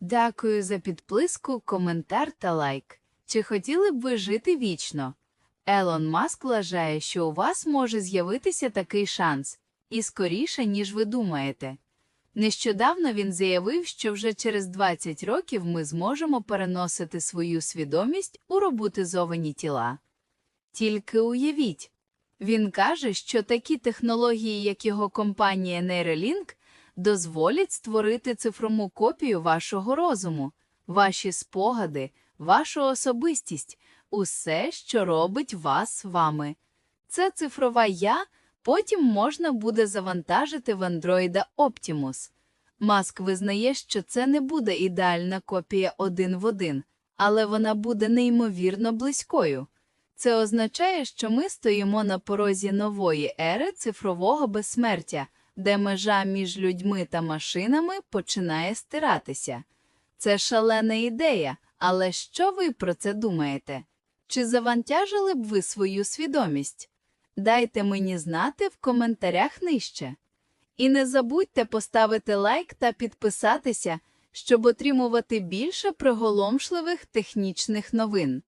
Дякую за підписку, коментар та лайк. Чи хотіли б ви жити вічно? Елон Маск вважає, що у вас може з'явитися такий шанс, і скоріше, ніж ви думаєте. Нещодавно він заявив, що вже через 20 років ми зможемо переносити свою свідомість у роботизовані тіла. Тільки уявіть. Він каже, що такі технології, як його компанія Neuralink, дозволять створити цифрову копію вашого розуму, ваші спогади, вашу особистість, усе, що робить вас вами. Це цифрова я потім можна буде завантажити в Android Optimus. Маск визнає, що це не буде ідеальна копія один в один, але вона буде неймовірно близькою. Це означає, що ми стоїмо на порозі нової ери цифрового безсмертя, де межа між людьми та машинами починає стиратися. Це шалена ідея, але що ви про це думаєте? Чи завантажили б ви свою свідомість? Дайте мені знати в коментарях нижче. І не забудьте поставити лайк та підписатися, щоб отримувати більше приголомшливих технічних новин.